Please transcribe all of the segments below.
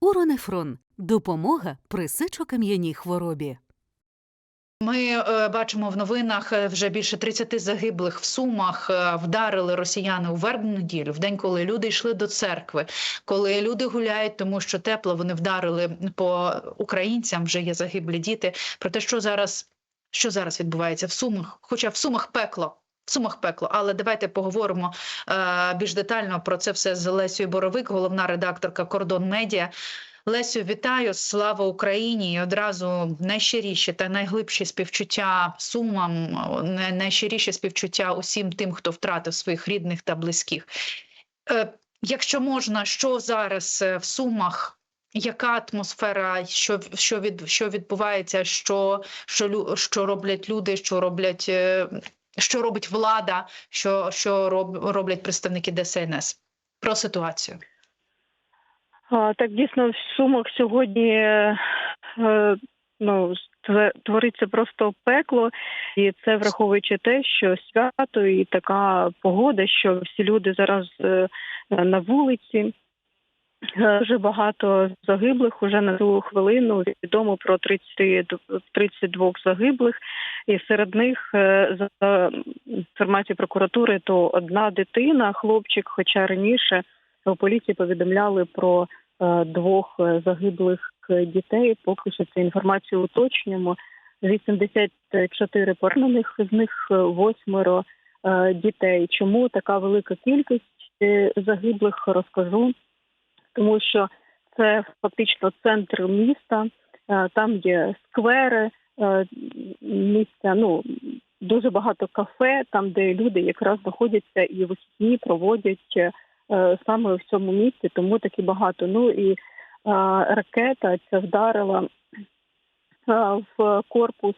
Уронефрон допомога при сечокам'яній хворобі. Ми е, бачимо в новинах е, вже більше 30 загиблих в Сумах. е, Вдарили росіяни у вербну неділю, в день, коли люди йшли до церкви, коли люди гуляють, тому що тепло. Вони вдарили по українцям. Вже є загиблі діти. Про те, що зараз що зараз відбувається в Сумах, хоча в Сумах пекло. В Сумах пекло, але давайте поговоримо е, більш детально про це все з Лесією Боровик, головна редакторка Кордон Медіа. Лесю, вітаю! Слава Україні! І одразу найщиріші та найглибші співчуття сумам, най- найщиріші співчуття усім тим, хто втратив своїх рідних та близьких. Е, якщо можна, що зараз е, в сумах? Яка атмосфера, що, що, від, що відбувається, що, що, що роблять люди, що роблять, е, що робить влада, що, що роб, роблять представники ДСНС? Про ситуацію. Так дійсно в Сумах сьогодні е, ну, твориться просто пекло, і це враховуючи те, що свято і така погода, що всі люди зараз е, на вулиці. Дуже багато загиблих уже на цю хвилину відомо про 30, д- 32 загиблих, і серед них е, за інформацією прокуратури, то одна дитина, хлопчик, хоча раніше у поліції повідомляли про е, двох е, загиблих дітей. Поки що цю інформацію уточнюємо. 84 поранених, з них восьмеро дітей. Чому така велика кількість загиблих? Розкажу, тому що це фактично центр міста. е, Там є сквери, е, місця. Ну дуже багато кафе, там де люди якраз знаходяться і вихідні проводять е, саме в цьому місці, тому таки багато. Ну і ракета ця вдарила в корпус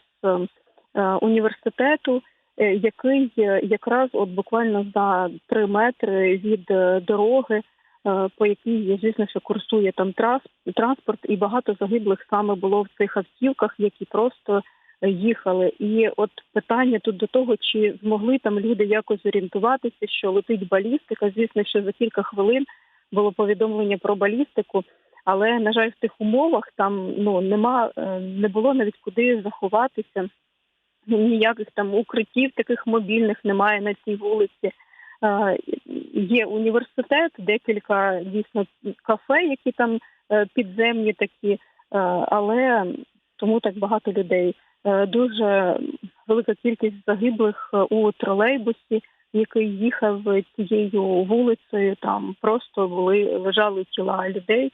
університету, який якраз от буквально за три метри від дороги, по якій, звісно, що курсує там транспорт, і багато загиблих саме було в цих автівках, які просто їхали. І от питання тут до того, чи змогли там люди якось орієнтуватися, що летить балістика. Звісно, що за кілька хвилин було повідомлення про балістику, але на жаль, в тих умовах там ну нема, е, не було навіть куди заховатися. Ніяких там укриттів таких мобільних немає на цій вулиці. Е, Є університет, декілька дійсно кафе, які там е, підземні такі, е, але тому так багато людей. Дуже велика кількість загиблих у тролейбусі, який їхав цією вулицею. Там просто були лежали тіла людей.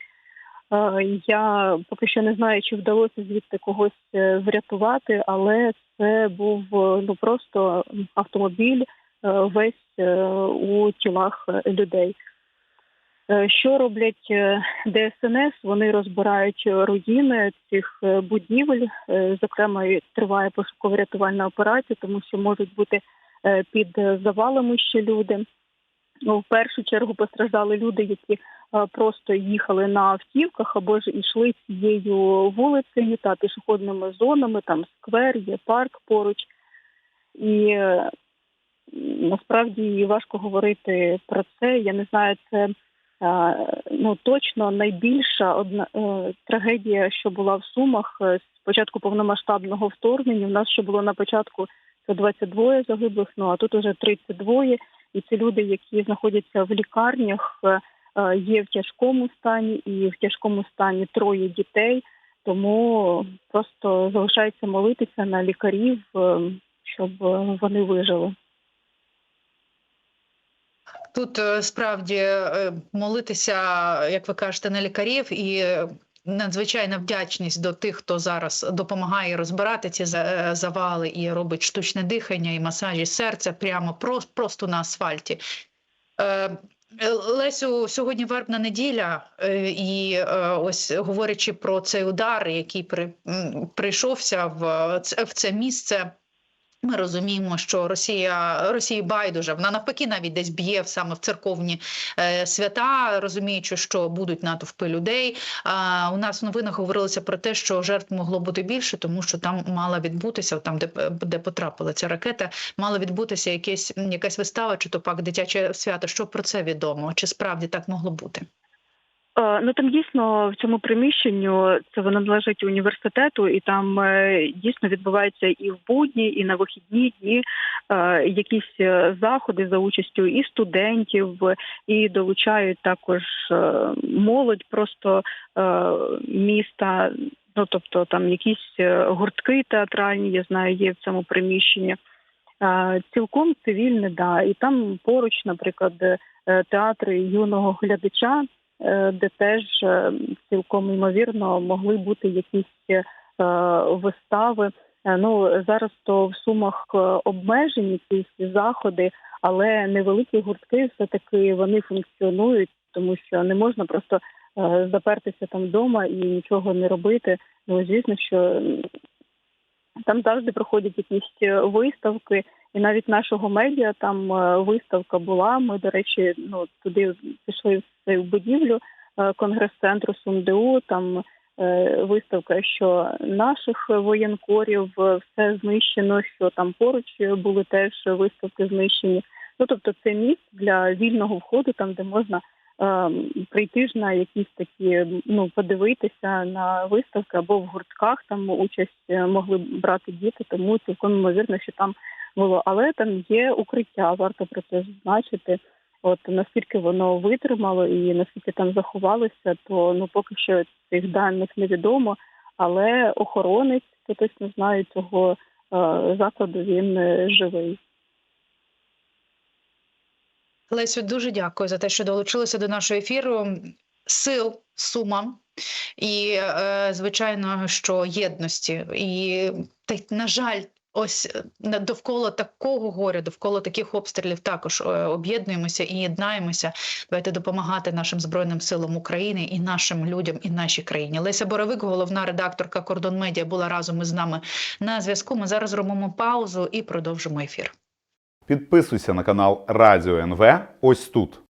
Я поки що не знаю, чи вдалося звідти когось врятувати, але це був ну просто автомобіль весь е, у тілах е, людей. Е, Що роблять е, ДСНС? Вони розбирають руїни цих е, будівель. Е, Зокрема, триває пошуково-рятувальна операція, тому що можуть бути е, під е, завалами ще люди. Ну, в першу чергу постраждали люди, які е, просто їхали на автівках або ж йшли цією вулицею та пішохідними зонами. Там сквер, є парк поруч. І е, насправді важко говорити про це. Я не знаю, це ну точно найбільша одна е, трагедія, що була в Сумах е, з початку повномасштабного вторгнення. У нас ще було на початку це 22 загиблих, ну а тут уже 32. І ці люди, які знаходяться в лікарнях, е, є в тяжкому стані, і в тяжкому стані троє дітей. Тому просто залишається молитися на лікарів, щоб вони вижили. Тут е, справді е, молитися, як ви кажете, на лікарів і надзвичайна вдячність до тих, хто зараз допомагає розбирати ці е, завали і робить штучне дихання і масажі серця прямо прос- просто на асфальті. Лесю, сьогодні вербна неділя, і ось говорячи про цей удар, який при, прийшовся в це місце. Ми розуміємо, що Росія Росії байдуже вона навпаки навіть десь б'є саме в церковні е, свята, розуміючи, що будуть натовпи людей. А у нас в новинах говорилося про те, що жертв могло бути більше, тому що там мала відбутися, там де, де потрапила ця ракета, мала відбутися якесь якась вистава, чи то пак дитяче свято. Що про це відомо? Чи справді так могло бути? Е, Ну там дійсно в цьому приміщенню це воно належить університету, і там е, дійсно відбуваються і в будні, і на вихідні дні е, якісь заходи за участю і студентів, і долучають також молодь просто міста. Ну тобто там якісь гуртки театральні, я знаю, є в цьому приміщенні. Цілком цивільне, да. І там поруч, наприклад, театри юного глядача, де теж е, цілком ймовірно могли бути якісь е, вистави. Е, Ну зараз то в сумах е, обмежені ці всі заходи, але невеликі гуртки все таки вони функціонують, тому що не можна просто е, запертися там вдома і нічого не робити. Ну звісно, що там завжди проходять якісь е, виставки, і навіть нашого медіа там е, виставка була. Ми, до речі, ну туди пішли в цю будівлю е, конгрес-центру СумДУ. Там е, виставка, що наших воєнкорів все знищено, що там поруч були теж виставки знищені. Ну тобто, це місце для вільного входу, там де можна. Прийти ж на якісь такі, ну подивитися на виставки або в гуртках там участь могли брати діти, тому цілком ймовірно, що там було. Але там є укриття, варто про це зазначити. От наскільки воно витримало і наскільки там заховалося, то ну поки що цих даних невідомо. Але охоронець, я точно знаю, цього е, закладу він е, живий. Лесю, дуже дякую за те, що долучилися до нашого ефіру. Сил сумам і, е, звичайно, що єдності. І та на жаль, ось е, довкола такого горя, довкола таких обстрілів також е, об'єднуємося і єднаємося. Давайте допомагати нашим збройним силам України і нашим людям, і нашій країні. Леся Боровик, головна редакторка Кордон Медіа, була разом із нами на зв'язку. Ми зараз робимо паузу і продовжимо ефір. Підписуйся на канал Радіо НВ ось тут.